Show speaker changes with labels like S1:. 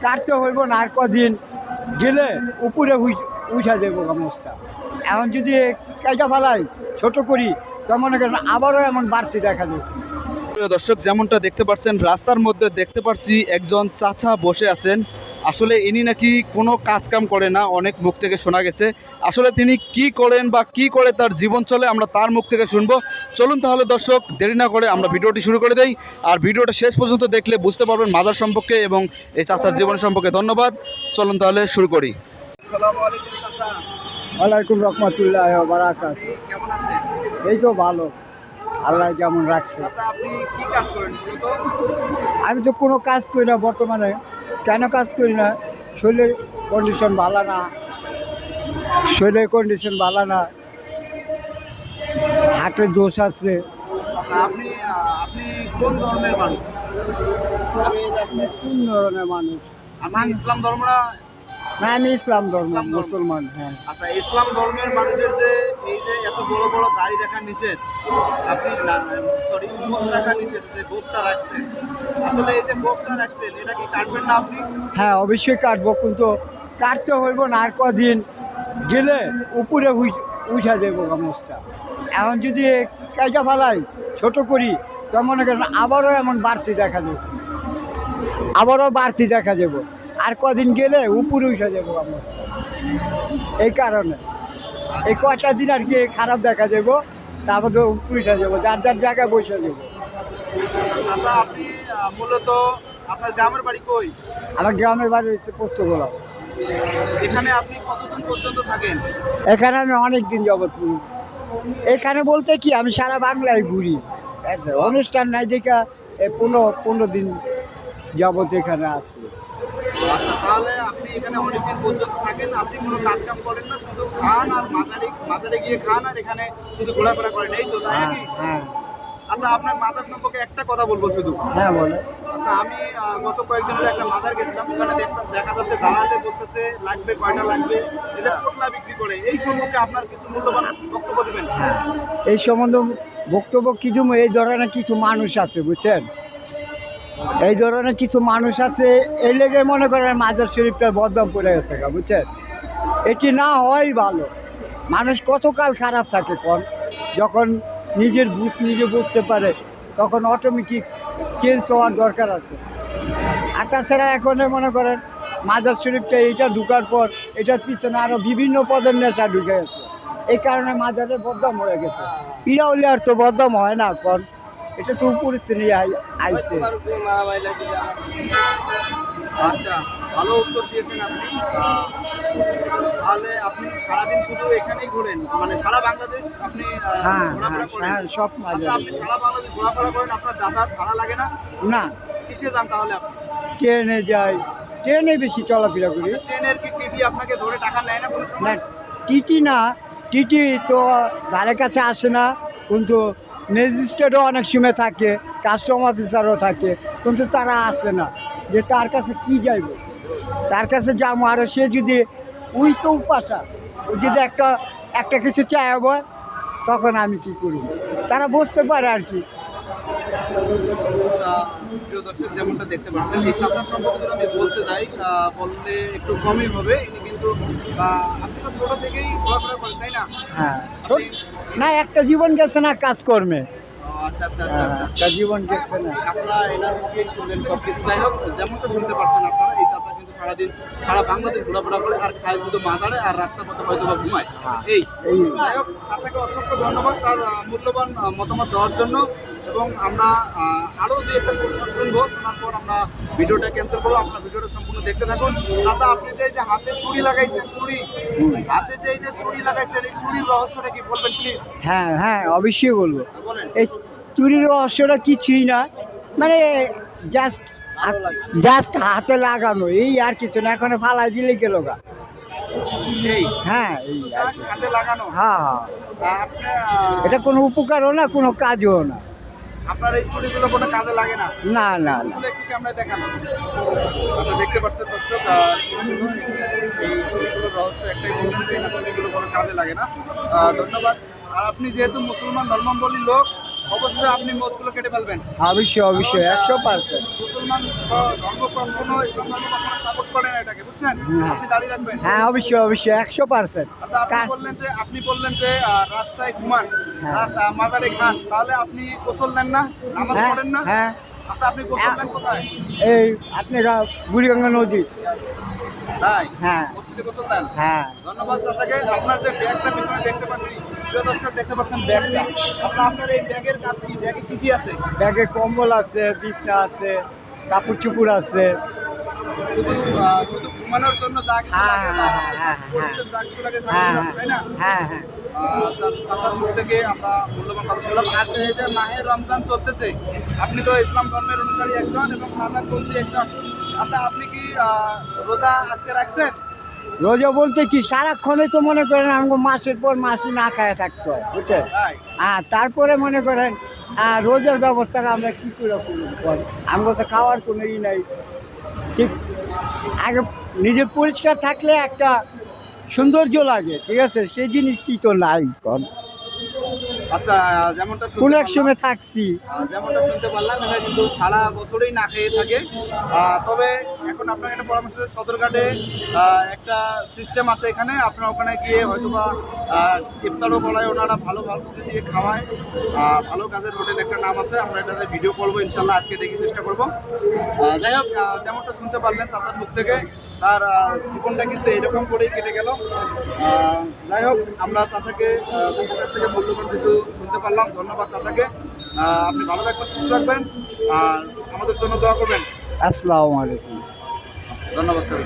S1: কাটতে হইব না, আর কদিন গেলে উপরে উঠ- দেব গামছটা। এখন যদি কাইটা ফালাই, ছোট করি তেমন মনে করেন আবারও এমন বাড়তি দেখা
S2: যায়। দর্শক, যেমনটা দেখতে পাচ্ছেন, রাস্তার মধ্যে দেখতে পাচ্ছি একজন চাচা বসে আছেন। আসলে ইনি নাকি কোনো কাজ কাম করে না অনেক মুখ থেকে শোনা গেছে। আসলে তিনি কি করেন বা কি করে তার জীবন চলে আমরা তার মুখ থেকে শুনব। চলুন তাহলে দর্শক দেরি না করে আমরা ভিডিওটি শুরু করে দেই। আর ভিডিওটা শেষ পর্যন্ত দেখলে বুঝতে পারবেন মাজার সম্পর্কে এবং এই চাচার জীবন সম্পর্কে ধন্যবাদ। চলুন তাহলে শুরু করি। আসসালামু আলাইকুম চাচা।
S1: ওয়ালাইকুম রহমতুল্লাহ বারাকাত। এই তো ভালো। আল্লাহ যেমন রাখছে।
S2: চাচা আপনি কি কাজ করেন? মূলত
S1: আমি তো কোনো কাজ করি না বর্তমানে। কেন কাজ করি না? শরীরের কন্ডিশন ভালো না। শরীরের কন্ডিশন ভালো না। হাটে দোষ আছে।
S2: আচ্ছা আপনি আপনি কোন ধরনের মানুষ?
S1: আমি কোন ধরনের মানুষ।
S2: আপনি ইসলাম ধর্মরা
S1: না আমি ইসলাম ধর্ম মুসলমান হ্যাঁ।
S2: আচ্ছা ইসলাম ধর্মের মানুষের যে এই যে এত বড় বড় দাড়ি রাখা নিষেধ আপনি সরি মুখ রাখা নিষেধ যে বোকটা রাখছেন আসলে এই যে বোকটা রাখছেন এটা কি কাটবেন না আপনি?
S1: হ্যাঁ অবশ্যই কাটবো কিন্তু কাটতে হইব না আর কদিন গেলে উপরে উঠ- উঠা যাব গামছটা এখন যদি কাইটা ফালাই ছোট করি তো মনে করেন আবারও এমন বাড়তি দেখা যাবে আবারও বাড়তি দেখা যাব আর কদিন গেলে উপরে উঠে যাব গামছটা এই কারণে। এই কয়টা দিন আর কি খারাপ দেখা যাব তারপর উপরে উঠে যাব যার যার জায়গায় বসে যাব।
S2: আচ্ছা আপনি মূলত আপনার গ্রামের বাড়ি কই?
S1: আমার গ্রামের বাড়ি হচ্ছে পোস্তগোলা।
S2: এখানে আপনি কতদিন পর্যন্ত থাকেন?
S1: এখানে আমি অনেক দিন যাবত এখানে বলতে কি আমি সারা বাংলায় ঘুরি। আচ্ছা, অনুষ্ঠান নাই দেখা পনেরো পনেরো দিন যাবত এখানে আছি।
S2: তাহলে আপনি এখানে অনেকদিন পর্যন্ত থাকেন আপনি কোনো কাজ কাম করেন না শুধু খান আর মাজারে মাজারে গিয়ে খান আর এখানে শুধু ঘোরাফেরা করেন এই তো তাই
S1: হ্যাঁ
S2: নাকি?
S1: হ্যাঁ।
S2: আচ্ছা আপনার মাজার সম্পর্কে একটা কথা বলব শুধু।
S1: হ্যাঁ বলে
S2: আচ্ছা আমি গত কয়েকদিন হলো একটা মাজার গেছিলাম ওখানে দেখা যাচ্ছে দালালে বলতেছে লাগবে কয়টা লাগবে এটা পোটলা বিক্রি করে। এই সম্পর্কে আপনার কিছু মূল্যবান বক্তব্য দেবেন।
S1: হ্যাঁ। এই সম্বন্ধে বক্তব্য কিছু এই ধরনের কিছু মানুষ আছে বুঝছেন? এই ধরনের কিছু মানুষ আছে, এই লেগে মনে করেন মাজার শরীফটা বদনাম পড়ে গেছে বুঝছেন? এটি না হওয়াই ভালো। মানুষ কতকাল খারাপ থাকে কোন? যখন নিজের বুঝ নিজে বুঝতে পারে, তখন অটোমেটিক চেঞ্জ হওয়ার দরকার আছে। আর তাছাড়া এখন মনে করেন মাজার শরীফটা এইটা ঢুকার পর, এটার পিছনে আরও বিভিন্ন পদের নেশা ঢুকে গেছে। এই কারণে মাজারের বদনাম হয়ে গেছে। ইরা হলে আর তো বদনাম হয় না এখন এটা তো উপরে তো নিয়ে আই- আইছে।
S2: আচ্ছা ভালো উত্তর দিয়েছেন আপনি। তাহলে আপনি সারাদিন শুধু এখানেই ঘোরেন? মানে সারা বাংলাদেশ আপনি
S1: হ্যাঁ
S2: ঘোরাফেরা
S1: হ্যাঁ
S2: করেন?
S1: হ্যাঁ সব
S2: আচ্ছা আপনি সারা বাংলাদেশ ঘোরাফেরা করেন আপনার যাতায়াত ভাড়া লাগে না?
S1: না।
S2: কিসে যান তাহলে আপনি?
S1: ট্রেনে যাই। ট্রেনে বেশি চলাফেরা করি।
S2: ট্রেনের কি টিটি আপনাকে ধরে টাকা নেয় না কোনো
S1: না টিটি না। টিটি তো ধারে কাছে আসে না কিন্তু ম্যাজিস্ট্রেটও অনেক সময় থাকে কাস্টম অফিসারও থাকে কিন্তু তারা আসে না। যে তার কাছে কি যাইব? তার কাছে যাব আরও সে যদি উই তো উপাসা ও যদি একটা একটা কিছু চাইব তখন আমি কি করব তারা বুঝতে পারে আর কি।
S2: আচ্ছা, প্রিয় দর্শক যেমনটা দেখতে পাচ্ছেন এই চাচার সম্পর্কে আমি বলতে যাই বললে একটু কমই হবে কিন্তু আপনি তো ছোট থেকেই ঘোরাফেরা করেন তাই না?
S1: হ্যাঁ না একটা জীবন গেছে না কাজকর্মে।
S2: আচ্ছা আচ্ছা আচ্ছা
S1: হ্যাঁ, একটা জীবন গেছে না।
S2: শুনলেন সব কিছু যাই হোক যেমনটা শুনতে পারছেন আপনারা এই চাচা কিন্তু সারাদিন সারা বাংলাদেশ ঘোরাফেরা করে আর খায় শুধু আর রাস্তা পথে হয়তো বা ঘুমায়।
S1: হ্যাঁ।
S2: এই।
S1: এই।
S2: যাই হোক চাচাকে অসংখ্য ধন্যবাদ। তার মূল্যবান মতামত দেওয়ার জন্য। এবং আমরা আরও দুই একটা প্রশ্ন শুনব শোনার পর আমরা ভিডিওটা ক্যান্সেল করব আপনার ভিডিওটা সম্পূর্ণ দেখতে থাকুন। চাচা আপনি যে যে হাতে চুড়ি লাগাইছেন চুড়ি হাতে যে এই যে চুড়ি লাগাইছেন এই চুড়ির রহস্যটা কি বলবেন প্লিজ
S1: হ্যাঁ হ্যাঁ অবশ্যই বলব। এই চুরির রহস্যটা কিছুই না মানে জাস্ট জাস্ট হাতে লাগানো এই আর কিছু না এখন ফালাই দিলে গেল গা। হ্যাঁ এই আর হ্যাঁ হ্যাঁ।
S2: আহ,
S1: এটা কোনো উপকারও না কোনো কাজও না।
S2: আপনার এই চুড়িগুলো কোনো কাজে লাগে না?
S1: না না না।
S2: একটু ক্যামেরায় দেখানো আচ্ছা দেখতে পাচ্ছেন দর্শক এই চুড়িগুলোর রহস্য একটাই বলছেন যে এই চুড়িগুলো কোনো কাজে লাগে না। আহ, ধন্যবাদ। আর আপনি যেহেতু মুসলমান ধর্মাবলী লোক অবশ্যই আপনি মোজগুলো কেটে ফেলবেন।
S1: অবশ্যই অবশ্যই একশো পার্সেন্ট।
S2: মুসলমান ধর্ম কখনো ইসলাম কখনো সাপোর্ট করে না এটাকে বুঝছেন?
S1: হ্যাঁ।
S2: আপনি দাঁড়িয়ে রাখবেন।
S1: হ্যাঁ অবশ্যই অবশ্যই একশো পার্সেন্ট।
S2: আচ্ছা আপনি বললেন যে আপনি বললেন যে রাস্তায় ঘুমান।
S1: হ্যাঁ।
S2: রাস্তা মাজারে খান তাহলে আপনি গোসল নেন না? নামাজ
S1: হ্যাঁ
S2: পড়েন না?
S1: হ্যাঁ।
S2: আচ্ছা আপনি গোসল নেন কোথায়?
S1: এই আপনার বুড়িগঙ্গা নদী।
S2: তাই?
S1: হ্যাঁ।
S2: মসজিদে গোসল দেন?
S1: হ্যাঁ।
S2: ধন্যবাদ চাচাকে। আপনার যে ব্যাগটা পিছনে দেখতে পাচ্ছি প্রিয় দর্শক দেখতে পাচ্ছেন ব্যাগটা। আচ্ছা আপনার এই ব্যাগের কাজ কি? ব্যাগে কি কি আছে?
S1: ব্যাগে কম্বল আছে বিছনা আছে কাপড় চুপুর আছে।
S2: শুধু শুধু ঘুমানোর জন্য যা কিছু
S1: হ্যাঁ,
S2: লাগে
S1: হ্যাঁ,
S2: পরিবেশের যা কিছু লাগে সব কিছু আছে, তাই না?
S1: হ্যাঁ হ্যাঁ
S2: আচ্ছা চাচার মুখ থেকে আমরা মূল্যবান কথা শুনলাম। আজ এই যে মাহে রমজান চলতেছে। আপনি তো ইসলাম ধর্মের অনুসারী একজন এবং একজন। আচ্ছা আপনি কি আহ, রোজা আজকে রাখছেন?
S1: রোজা বলতে কি সারাক্ষণে তো মনে করেন আমাকে মাসের পর মাসই না খায় থাকতে হয়, বুঝছেন? হ্যাঁ তারপরে মনে করেন রোজার ব্যবস্থাটা আমরা কী করে করি আমাকে তো খাওয়ার কোনো ই নাই। ঠিক, আগে নিজে পরিষ্কার থাকলে একটা সৌন্দর্য লাগে, ঠিক আছে? সেই জিনিসটি তো নাই কন
S2: আচ্ছা যেমনটা
S1: এক সময় থাকছি।
S2: যেমনটা শুনতে পারলাম কিন্তু সারা বছরই না খেয়ে থাকে। তবে এখন আপনার একটা পরামর্শ সদরঘাটে একটা সিস্টেম আছে এখানে। আপনার ওখানে গিয়ে হয়তো বা ইফতারও করায় ওনারা ভালো ভালো কিছু দিয়ে খাওয়ায়। ভালো কাজের হোটেল একটা নাম আছে আমরা এটাতে ভিডিও করব ইনশাল্লাহ আজকে দেখি চেষ্টা করব। যাই হোক যেমনটা শুনতে পারলেন চাষার মুখ থেকে তার জীবনটা কিন্তু এরকম করেই কেটে গেল। যাই হোক আমরা চাচাকে চাষের চাচার কাছ থেকে মূল্যবান কিছু শুনতে পারলাম। ধন্যবাদ চাচাকে। আপনি ভালো থাকবেন সুস্থ থাকবেন। আর আমাদের জন্য দোয়া করবেন।
S1: আসসালামু আলাইকুম।
S2: ধন্যবাদ স্যার।